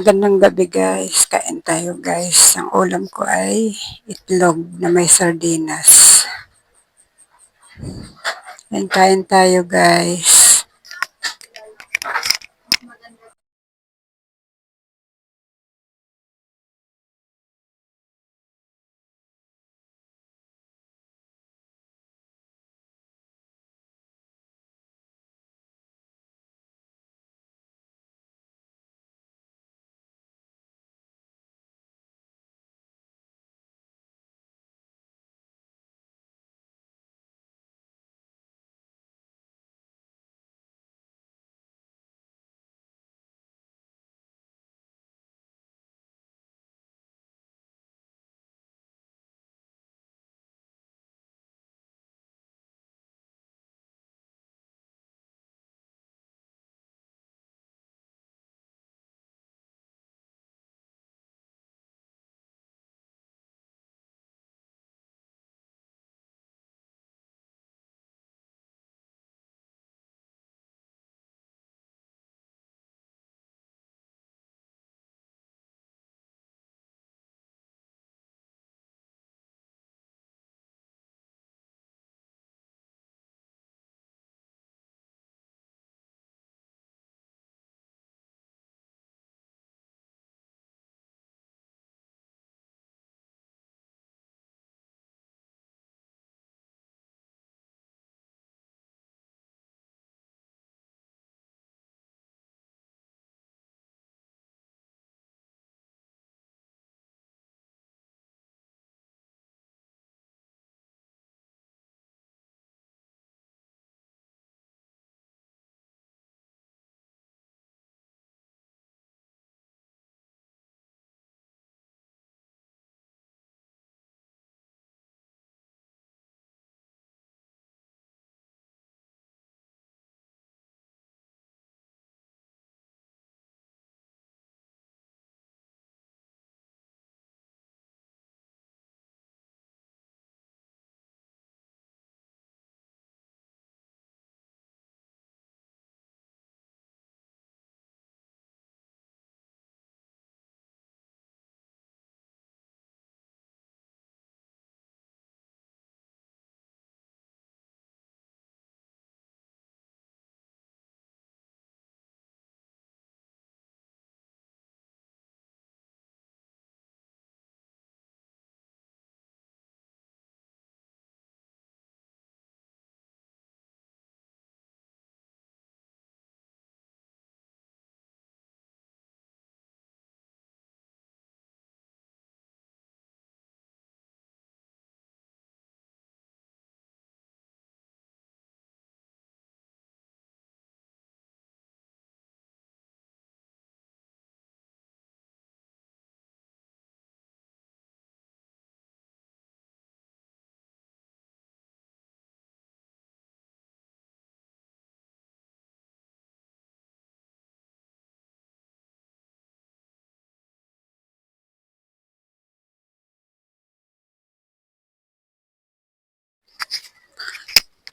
Magandang gabi guys. Kain tayo guys. Ang ulam ko ay itlog na may sardinas. Yan, kain tayo guys.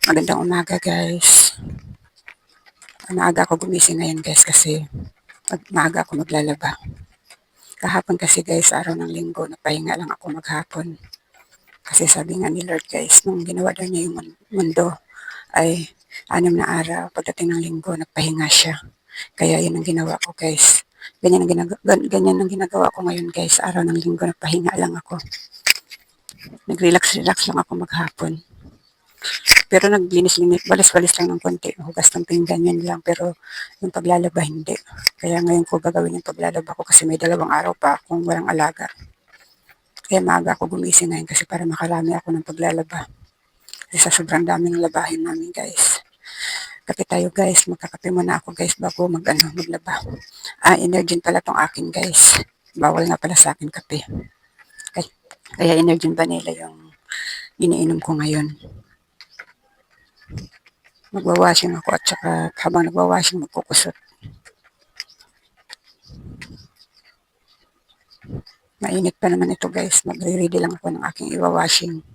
Magandang umaga guys. Maaga ako gumising ngayon guys kasi mag maaga ako maglalaba. Kahapon kasi guys, araw ng linggo, napahinga lang ako maghapon. Kasi sabi nga ni Lord guys, nung ginawa daw niya yung mundo, ay anim na araw, pagdating ng linggo, nagpahinga siya. Kaya yun ang ginawa ko guys. Ganyan ang, ginagawa, ganyan ang ginagawa ko ngayon guys, araw ng linggo, nagpahinga lang ako. Nag-relax-relax lang ako maghapon. Pero naglinis-linis, balis-balis lang ng konti. Hugas ng pinggan, yun lang. Pero yung paglalaba, hindi. Kaya ngayon ko gagawin yung paglalaba ko kasi may dalawang araw pa akong walang alaga. Kaya maaga ako gumising ngayon kasi para makarami ako ng paglalaba. Kasi sa sobrang dami ng labahin namin, guys. Kape tayo, guys. Magkakape muna ako, guys, bago mag, ano, maglaba. Ah, Energin pala tong akin, guys. Bawal nga pala sa akin kape. Kaya, kaya Energin Vanilla yung iniinom ko ngayon magwawashing ako at saka habang nagwawashing magkukusot. Mainit pa naman ito guys. Magre-ready lang ako ng aking iwawashing.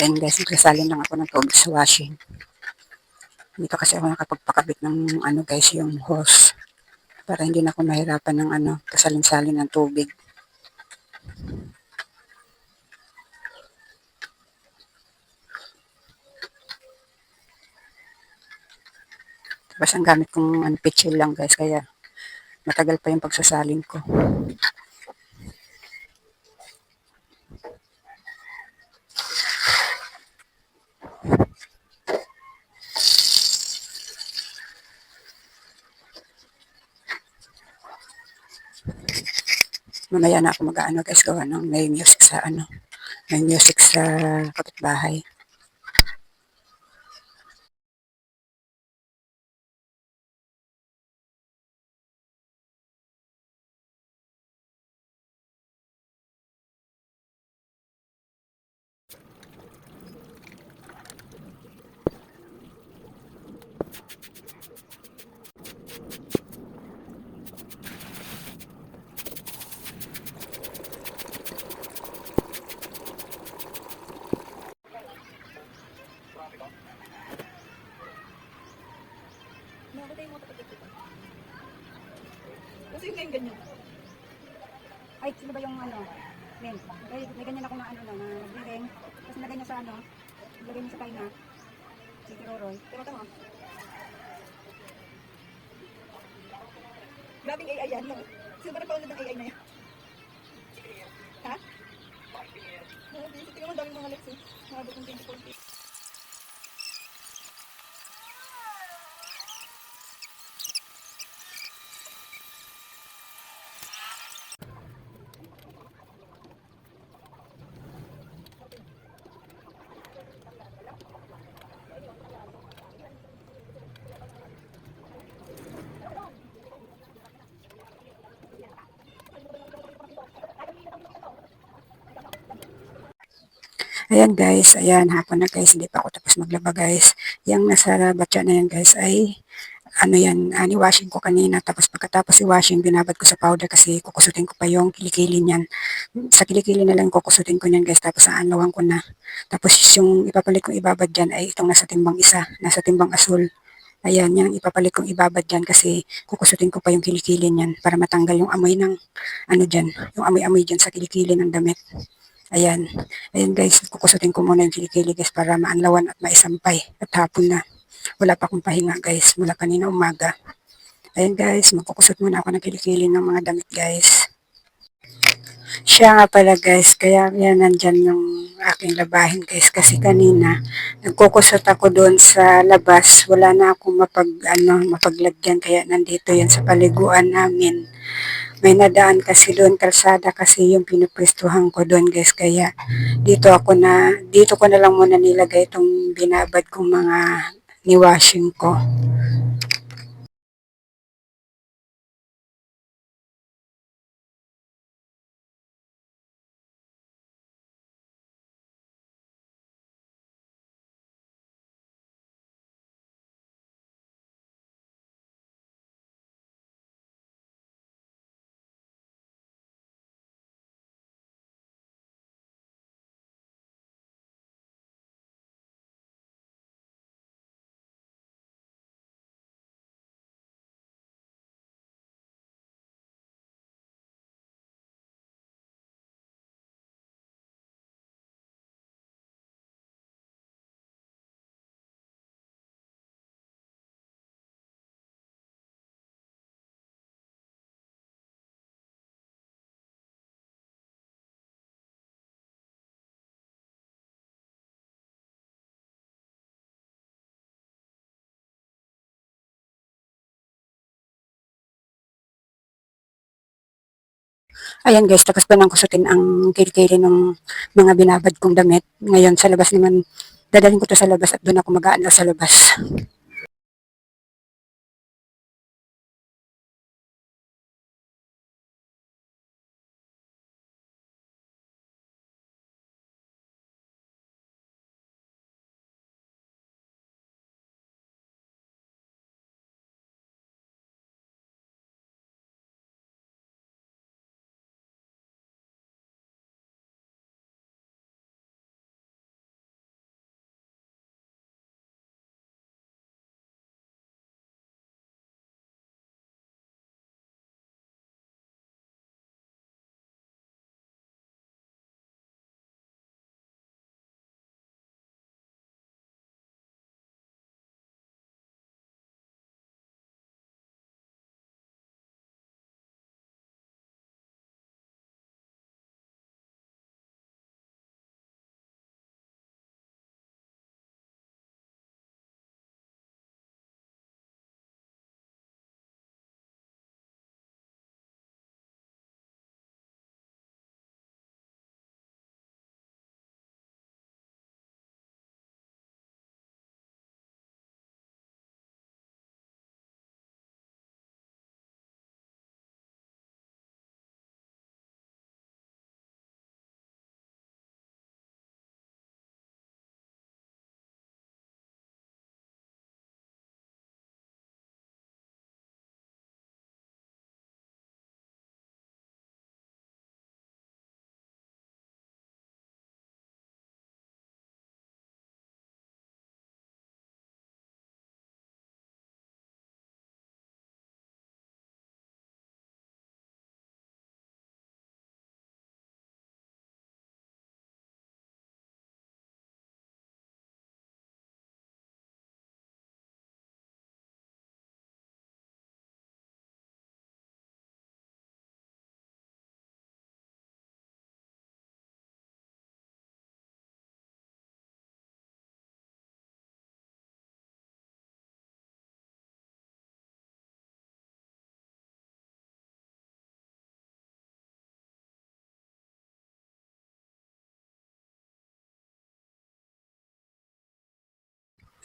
Ayan guys, nagsasalin lang ako ng tubig sa washing. Dito kasi ako nakapagpakabit ng ano guys, yung hose. Para hindi na ako mahirapan ng ano, kasalin-salin ng tubig. Tapos ang gamit kong ano, pitchil lang guys, kaya matagal pa yung pagsasalin ko. Mamaya na ako mag-ano guys, gawa ng may music sa ano, may music sa kapitbahay. Mamatay mo kapag ito. Kasi yung kayong ganyan. Ay, sino ba yung ano? Men, may, may ganyan ako na ano na, na nag-ring. Tapos nilagay niya sa ano, nilagay niya sa kaina. Si Kiroroy. Pero tama. Grabing AI yan, no? Sino ba nagpaunod ng AI na yan? Ha? Tingin mo daming mga lex eh. Nakabot ng 2040. Ayan guys, ayan, hapon na guys, hindi pa ako tapos maglaba guys. Yung nasa batya na yan guys ay, ano yan, ani washing ko kanina. Tapos pagkatapos si washing, binabad ko sa powder kasi kukusutin ko pa yung kilikili niyan. Sa kilikili na lang kukusutin ko niyan guys, tapos aanlawan ko na. Tapos yung ipapalit kong ibabad dyan ay itong nasa timbang isa, nasa timbang asul. Ayan, yan ipapalit kong ibabad dyan kasi kukusutin ko pa yung kilikili niyan para matanggal yung amoy ng, ano dyan, yung amoy-amoy dyan sa kilikili ng damit. Ayan. Ayan guys, kukusutin ko muna yung kilikili para maanlawan at maisampay at hapon na. Wala pa akong pahinga guys mula kanina umaga. Ayan guys, magkukusot muna ako ng kilikili ng mga damit guys. Siya nga pala guys, kaya yan nandyan yung aking labahin guys kasi kanina nagkukusot ako doon sa labas. Wala na akong mapag, ano, mapaglagyan kaya nandito yan sa paliguan namin may nadaan kasi doon kalsada kasi yung pinupwestuhan ko doon guys. Kaya dito ako na dito ko na lang muna nilagay itong binabad kong mga niwashing ko Ayan guys, tapos pa nang kusutin ang kilikili ng mga binabad kong damit. Ngayon sa labas naman, dadalhin ko to sa labas at doon ako mag sa labas.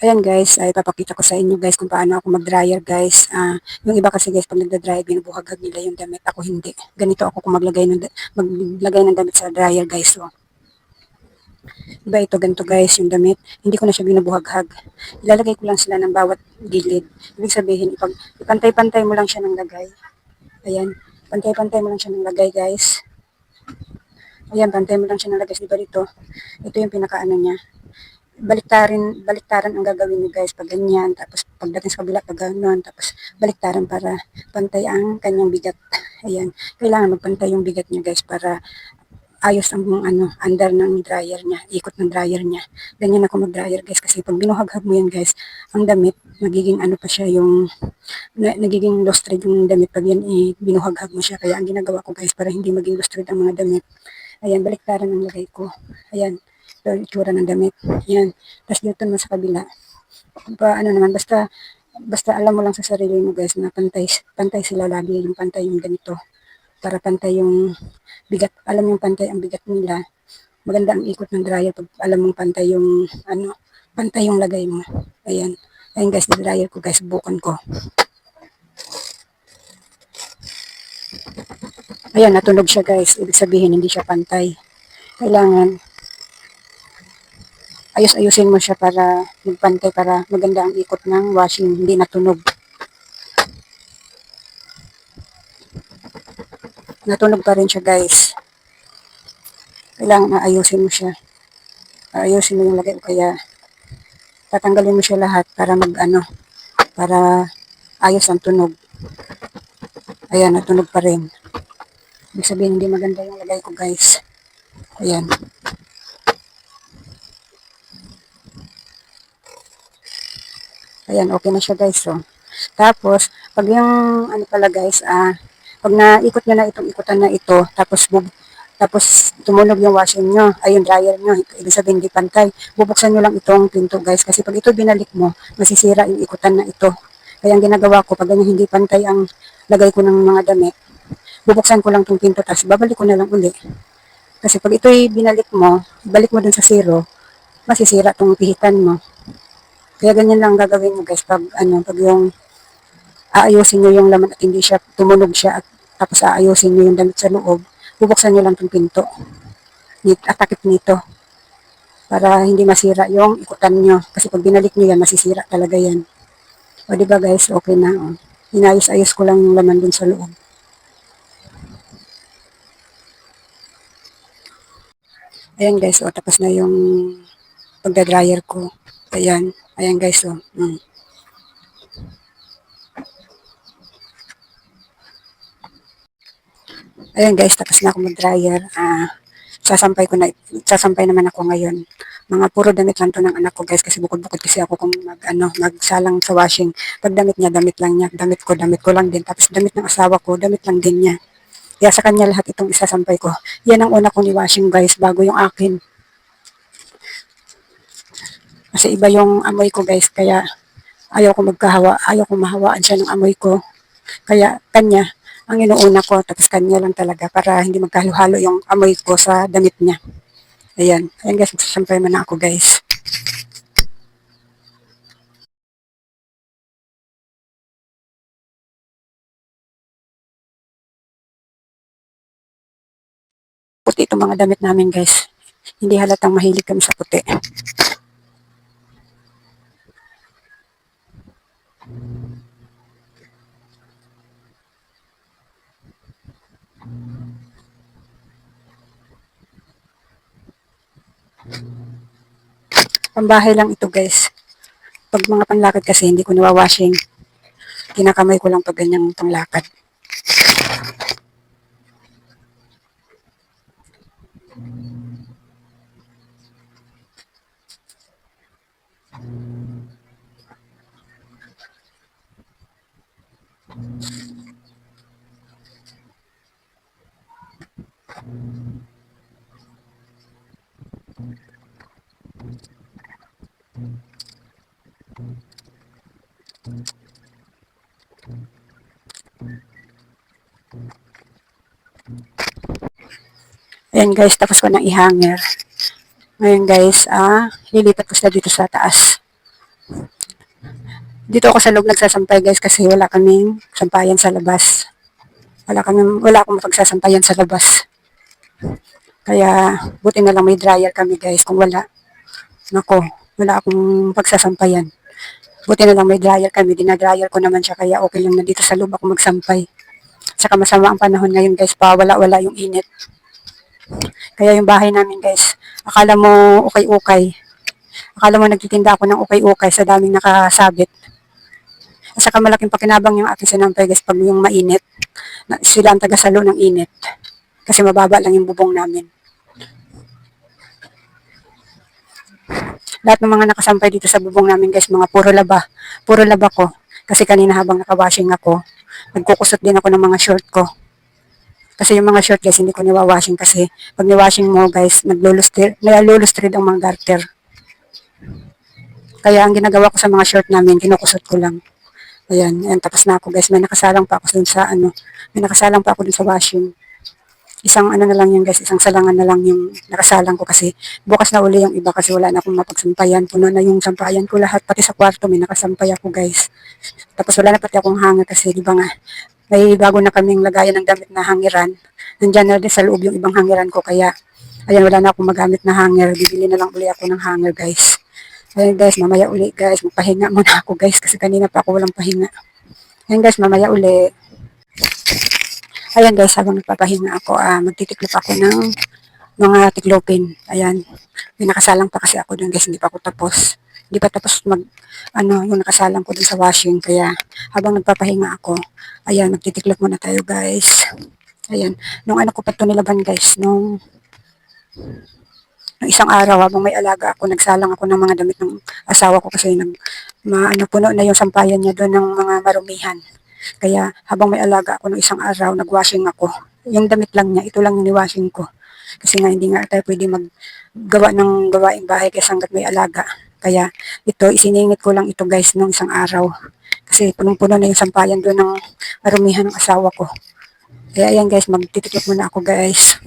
Ayan guys, ay papakita ko sa inyo guys kung paano ako mag-dryer guys. Ah, yung iba kasi guys pag nagda-dry, binubuhagag nila yung damit. Ako hindi. Ganito ako kung maglagay ng, maglagay ng damit sa dryer guys. So, Diba ito, ganito guys, yung damit. Hindi ko na siya binubuhaghag. Ilalagay ko lang sila ng bawat gilid. Ibig sabihin, ipag, ipantay-pantay mo lang siya ng lagay. Ayan, pantay-pantay mo lang siya ng lagay guys. Ayan, pantay mo lang siya ng lagay. Diba dito? Ito yung pinakaano niya. Baliktarin, baliktaran ang gagawin niyo guys pag ganyan. Tapos pagdating sa kabila pag ganon. Tapos baliktaran para pantay ang kanyang bigat. Ayan, kailangan magpantay yung bigat niya guys para ayos ang ano, under ng dryer niya, ikot ng dryer niya. Ganyan ako mag-dryer guys kasi pag binuhaghag mo yan guys, ang damit, magiging ano pa siya yung, na, nagiging thread yung damit pag yan eh, binuhaghag mo siya. Kaya ang ginagawa ko guys para hindi maging thread ang mga damit. Ayan, baliktaran ang lagay ko. Ayan, ito itsura ng damit. Ayan, tapos dito naman sa kabila. Pa, ano naman, basta basta alam mo lang sa sarili mo guys na pantay, pantay sila lagi, yung pantay yung ganito para pantay yung bigat, alam yung pantay ang bigat nila. Maganda ang ikot ng dryer pag alam mong pantay yung, ano, pantay yung lagay mo. Ayan. Ayan guys, dryer ko guys, bukan ko. Ayan, natunog siya guys. Ibig sabihin, hindi siya pantay. Kailangan, ayos-ayusin mo siya para magpantay, para maganda ang ikot ng washing, hindi natunog. natunog pa rin siya guys. Kailangan ayusin mo siya. Ayusin mo yung lagay o kaya tatanggalin mo siya lahat para mag ano, para ayos ang tunog. Ayan, natunog pa rin. Ibig sabihin hindi maganda yung lagay ko guys. Ayan. Ayan, okay na siya guys. So, tapos, pag yung ano pala guys, ah, pag naikot nyo na itong ikutan na ito, tapos bub, tapos tumunog yung washing nyo, ay yung dryer nyo, ibig sabihin hindi pantay, bubuksan nyo lang itong pinto guys, kasi pag ito binalik mo, masisira yung ikutan na ito. Kaya ang ginagawa ko, pag ganyan hindi pantay ang lagay ko ng mga damit, bubuksan ko lang itong pinto, tapos babalik ko na lang uli. Kasi pag ito'y binalik mo, balik mo dun sa zero, masisira itong pihitan mo. Kaya ganyan lang gagawin nyo guys, pag, ano, pag yung aayusin nyo yung laman at hindi siya tumunog siya at tapos aayusin nyo yung damit sa loob, bubuksan nyo lang itong pinto at takip nito para hindi masira yung ikutan nyo. Kasi pag binalik nyo yan, masisira talaga yan. O ba guys, okay na. O. Inayos-ayos ko lang yung laman dun sa loob. Ayan guys, o tapos na yung pagda-dryer ko. Ayan, ayan guys, o. Mm. Ayan guys, tapos na ako mag-dryer. Ah, sasampay ko na, sasampay naman ako ngayon. Mga puro damit lang to ng anak ko guys kasi bukod-bukod kasi ako kung mag, ano, magsalang sa washing. Pag damit niya, damit lang niya. Damit ko, damit ko lang din. Tapos damit ng asawa ko, damit lang din niya. Kaya sa kanya lahat itong isasampay ko. Yan ang una kong ni-washing guys bago yung akin. Kasi iba yung amoy ko guys kaya ayaw ko magkahawa, ayaw ko mahawaan siya ng amoy ko. Kaya kanya, ang inuuna ko, tapos kanya lang talaga para hindi magkahalo-halo yung amoy ko sa damit niya. Ayan. Ayan guys, magsasampay man ako guys. Puti itong mga damit namin guys. Hindi halatang mahilig kami sa puti. Pambahay lang ito guys. Pag mga panglakad kasi hindi ko nawawashing. Kinakamay ko lang pag ganyang panglakad. Ayan guys, tapos ko nang ihanger. Ngayon guys, ah, lilipat ko sila dito sa taas. Dito ako sa loob nagsasampay guys kasi wala kaming sampayan sa labas. Wala kaming, wala akong mapagsasampayan sa labas. Kaya buti na lang may dryer kami guys kung wala. Nako, wala akong pagsasampayan. Buti na lang may dryer kami, dinadryer ko naman siya kaya okay lang na dito sa loob ako magsampay. Saka masama ang panahon ngayon guys pa, wala-wala yung init. Kaya yung bahay namin guys, akala mo ukay-ukay. Akala mo nagtitinda ako ng ukay-ukay sa daming nakasabit. At saka malaking pakinabang yung aking sinampay guys pag yung mainit. Sila ang tagasalo ng init. Kasi mababa lang yung bubong namin. Lahat ng mga nakasampay dito sa bubong namin guys, mga puro laba. Puro laba ko. Kasi kanina habang nakawashing ako, nagkukusot din ako ng mga short ko. Kasi yung mga short guys, hindi ko niwawashing kasi pag niwashing mo guys, naglulustrid, naglulustrid ang mga garter. Kaya ang ginagawa ko sa mga short namin, kinukusot ko lang. Ayan, ayan, tapos na ako guys. May nakasalang pa ako dun sa ano, may nakasalang pa ako dun sa washing. Isang ano na lang yun guys, isang salangan na lang yung nakasalang ko kasi bukas na uli yung iba kasi wala na akong mapagsampayan. Puno na yung sampayan ko lahat, pati sa kwarto may nakasampay ako guys. Tapos wala na pati akong hanger kasi di ba nga, may bago na kaming lagayan ng damit na hangiran. Nandyan na din sa loob yung ibang hangiran ko kaya ayan wala na akong magamit na hanger. Bibili na lang uli ako ng hanger guys. Ayan guys, mamaya uli guys, magpahinga muna ako guys kasi kanina pa ako walang pahinga. Ayan guys, mamaya uli. Ayan guys, habang nagpapahinga ako, ah, magtitiklop ako ng mga tiklopin. Ayan, may nakasalang pa kasi ako dun guys, hindi pa ako tapos. Hindi pa tapos mag, ano, yung nakasalang ko dun sa washing. Kaya habang nagpapahinga ako, ayan, magtitiklop muna tayo guys. Ayan, nung ano ko pa ito nilaban guys, nung nung isang araw habang may alaga ako, nagsalang ako ng mga damit ng asawa ko kasi nag, ma, ano, puno na yung sampayan niya doon ng mga marumihan. Kaya habang may alaga ako ng isang araw, nagwashing ako. Yung damit lang niya, ito lang yung niwashing ko. Kasi nga hindi nga tayo pwede maggawa ng gawaing bahay kasi hanggat may alaga. Kaya ito, isiningit ko lang ito guys nung isang araw. Kasi punong-puno na yung sampayan doon ng marumihan ng asawa ko. Kaya ayan guys, magtitiklop muna ako guys.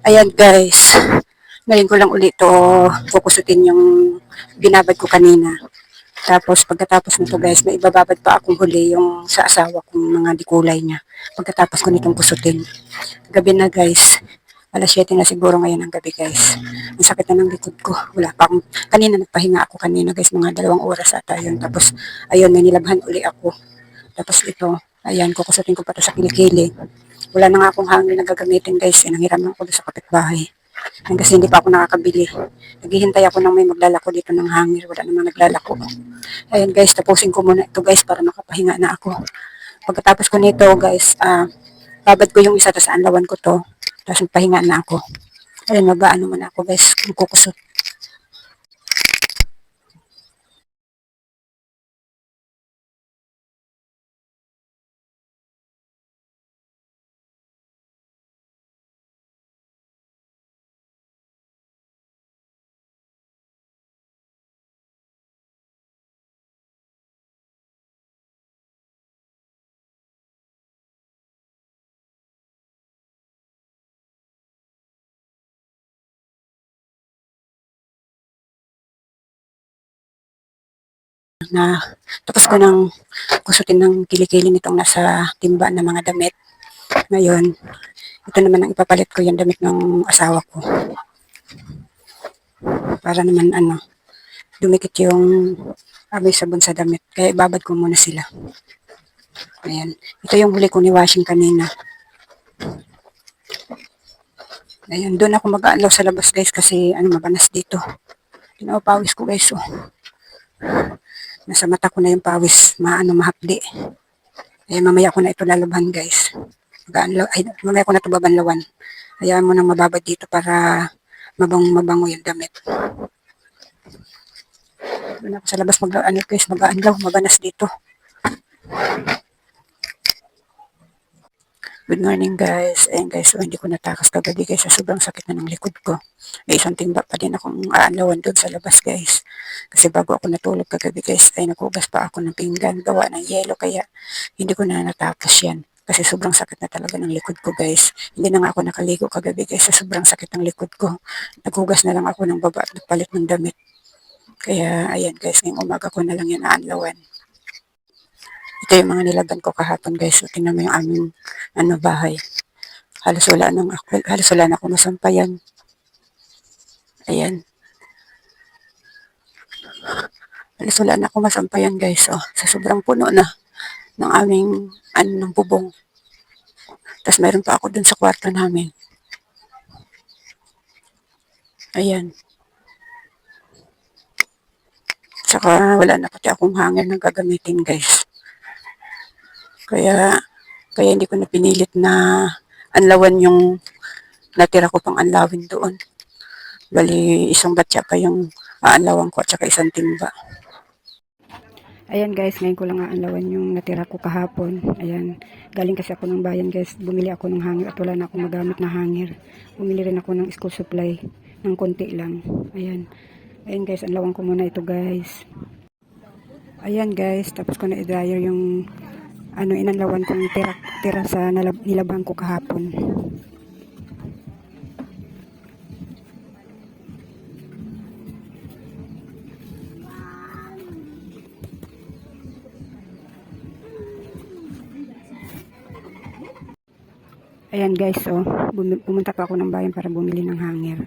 Ayan guys, ngayon ko lang ulit to kukusutin yung binabad ko kanina. Tapos pagkatapos nito guys, may ibababad pa akong huli yung sa asawa kong mga dikulay niya. Pagkatapos ko nitong kusutin. Gabi na guys, alas 7 na siguro ngayon ang gabi guys. Ang sakit na ng likod ko. Wala pa akong, kanina nagpahinga ako kanina guys, mga dalawang oras ata yun. Tapos ayun, may nilabhan uli ako. Tapos ito, ayan, kukusutin ko pa to sa kilikili. Wala na nga akong hangin na gagamitin guys. Eh, nanghiram ako doon sa kapitbahay. Yan, Kasi hindi pa ako nakakabili. Naghihintay ako ng may maglalako dito ng hangir. Wala namang naglalako. Ayan guys, tapusin ko muna ito guys para makapahinga na ako. Pagkatapos ko nito guys, ah, babad ko yung isa tapos anlawan ko to. Tapos pahinga na ako. Ayun, mag-ano muna ako guys, kukusot. Na tapos ko nang kusutin ng kilikili nitong nasa timba ng mga damit. Ngayon, ito naman ang ipapalit ko yung damit ng asawa ko. Para naman ano, dumikit yung amoy sabon sa damit. Kaya ibabad ko muna sila. Ayan. Ito yung huli ko ni washing kanina. Ayan, doon ako mag-aalaw sa labas guys kasi ano mabanas dito. Pinapawis ko guys oh. Nasa mata ko na yung pawis, maano mahapdi. Eh mamaya ko na ito lalabhan guys. Mag-aalaw, ay, mamaya ko na ito babanlawan. Hayaan mo nang mababad dito para mabang mabango yung damit. Doon ako sa labas mag ano guys, mag-aalaw, mabanas dito. Good morning guys. Ayan guys, so hindi ko natakas kagabi guys sa sobrang sakit na ng likod ko. May isang timba pa din akong aalawan doon sa labas guys. Kasi bago ako natulog kagabi guys, ay naghugas pa ako ng pinggan gawa ng yelo kaya hindi ko na natapos yan. Kasi sobrang sakit na talaga ng likod ko guys. Hindi na nga ako nakaligo kagabi guys sa sobrang sakit ng likod ko. Naghugas na lang ako ng baba at nagpalit ng damit. Kaya ayan guys, ngayong umaga ko na lang yan aalawan. Ito yung mga nilaban ko kahapon guys. So, tingnan mo yung aming ano, bahay. Halos wala nang halos wala na ako masampayan. Ayan. Halos wala na ako masampayan guys. Oh, sa sobrang puno na ng aming ano, ng bubong. Tapos meron pa ako dun sa kwarto namin. Ayan. Tsaka wala na pati akong hanger na gagamitin guys. Kaya, kaya hindi ko na pinilit na anlawan yung natira ko pang anlawin doon. Bali, isang batya pa yung aanlawan ko at saka isang timba. Ayan guys, ngayon ko lang aanlawan yung natira ko kahapon. Ayan, galing kasi ako ng bayan guys. Bumili ako ng hanger at wala na akong magamit na hanger. Bumili rin ako ng school supply ng konti lang. Ayan. Ayan guys, anlawan ko muna ito guys. Ayan guys, tapos ko na i-dryer yung ano inanlawan kong tira, tira sa nalab, nilabang ko kahapon. Ayan guys, oh, bumi- pumunta pa ako ng bayan para bumili ng hanger.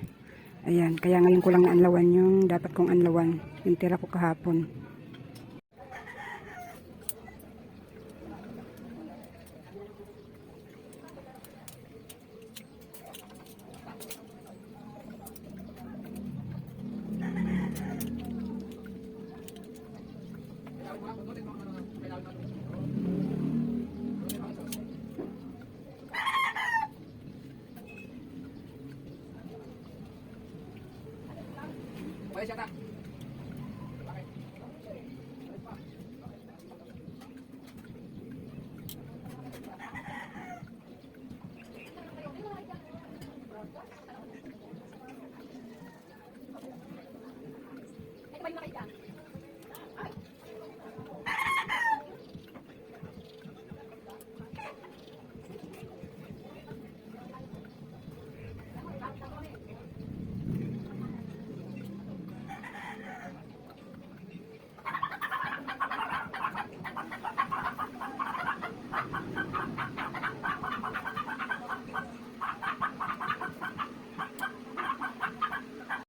Ayan, kaya ngayon ko lang naanlawan yung dapat kong anlawan, yung tira ko kahapon. ya está.